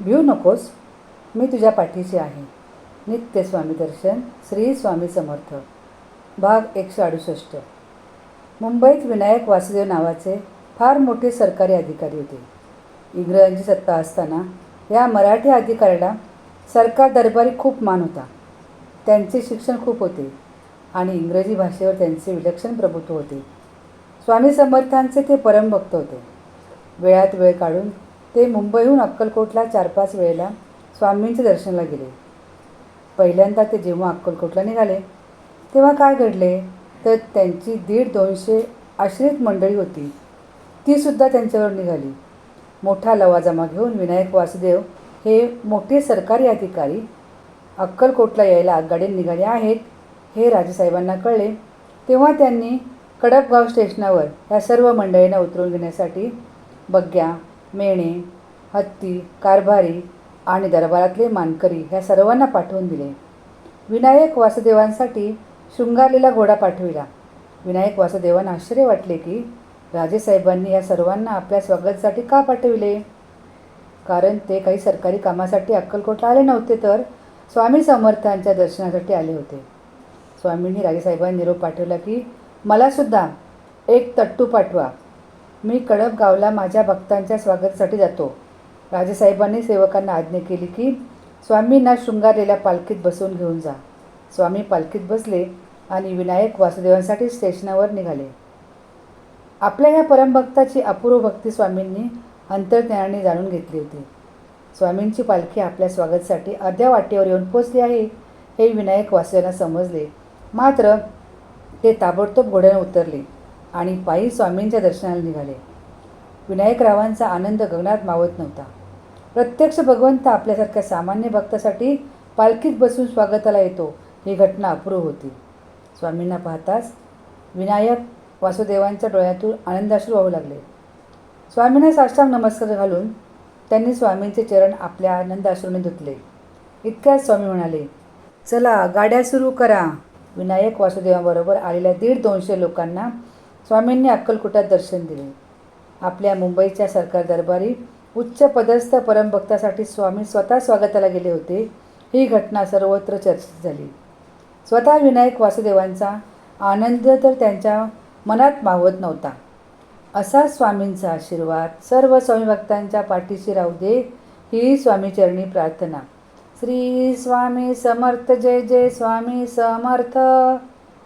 भिऊ नकोस मी तुझ्या पाठीशी आहे. नित्य स्वामी दर्शन श्री स्वामी समर्थ. भाग एकशे अडुसष्ट. मुंबईत विनायक वासुदेव नावाचे फार मोठे सरकारी अधिकारी होते. इंग्रजांची सत्ता असताना या मराठी अधिकाऱ्याला सरकार दरबारी खूप मान होता. त्यांचे शिक्षण खूप होते आणि इंग्रजी भाषेवर त्यांचे विलक्षण प्रभुत्व होते. स्वामी समर्थांचे ते परमभक्त होते. वेळात वेळ काढून ते मुंबईहून अक्कलकोटला चार पाच वेळेला स्वामींच्या दर्शनाला गेले. पहिल्यांदा ते जेव्हा अक्कलकोटला निघाले तेव्हा काय घडले? तर त्यांची दीड दोनशे आश्रित मंडळी होती. तीसुद्धा त्यांच्यावर निघाली. मोठा लवाजमा घेऊन विनायक वासुदेव हे मोठे सरकारी अधिकारी अक्कलकोटला यायला आगगाडी निघाले आहेत हे राजेसाहेबांना कळले. तेव्हा त्यांनी कडपगाव स्टेशनावर या सर्व मंडळींना उतरून घेण्यासाठी बग्ग्या मेणे हत्ती कारभारी आणि दरबारातले मानकरी ह्या सर्वांना पाठवून दिले. विनायक वासुदेवांसाठी शृंगारलेला घोडा पाठविला. विनायक वासुदेवांना आश्चर्य वाटले की राजेसाहेबांनी या सर्वांना आपल्या स्वागतासाठी का पाठविले? कारण ते काही सरकारी कामासाठी अक्कलकोटला आले नव्हते तर स्वामी समर्थांच्या दर्शनासाठी आले होते. स्वामींनी राजेसाहेबांनी निरोप पाठवला की मलासुद्धा एक तट्टू पाठवा. मी कडपगावला माझ्या भक्तांच्या स्वागतासाठी जातो. राजेसाहेबांनी सेवकांना आज्ञा केली की स्वामींना शृंगारलेल्या पालखीत बसवून घेऊन जा. स्वामी पालखीत बसले आणि विनायक वासुदेवांसाठी स्टेशनावर निघाले. आपल्या या परमभक्ताची अपूर्व भक्ती स्वामींनी अंतर्ज्ञानाने जाणून घेतली होती. स्वामींची पालखी आपल्या स्वागतासाठी अर्ध्या वाटेवर येऊन पोचली आहे हे विनायक वासुदेवांना समजले. मात्र ते ताबडतोब घोड्याने उतरले. आणि पायी स्वामींच्या दर्शनाला निघाले. विनायकरावांचा आनंद गगनात मावत नव्हता. प्रत्यक्ष भगवंत आपल्यासारख्या सामान्य भक्तासाठी पालखीत बसून स्वागताला येतो ही घटना अपूर्व होती. स्वामींना पाहताच विनायक वासुदेवांच्या डोळ्यातून आनंदाश्रू वाहू लागले. स्वामींना साष्टांग नमस्कार घालून त्यांनी स्वामींचे चरण आपल्या आनंदाश्रूने धुतले. इतक्याच स्वामी म्हणाले चला गाड्या सुरू करा. विनायक वासुदेवाबरोबर आलेल्या दीड दोनशे लोकांना स्वामींनी अक्कलकोटात दर्शन दिले. आपल्या मुंबईच्या सरकार दरबारी उच्च पदस्थ परमभक्तासाठी स्वामी स्वतः स्वागताला गेले होते. ही घटना सर्वत्र चर्चित झाली. स्वतः विनायक वासुदेवांचा आनंद तर त्यांच्या मनात मावत नव्हता. असा स्वामींचा आशीर्वाद सर्व स्वामी भक्तांच्या पाठीशी राहू दे ही स्वामीचरणी प्रार्थना. श्री स्वामी समर्थ जय जय स्वामी समर्थ.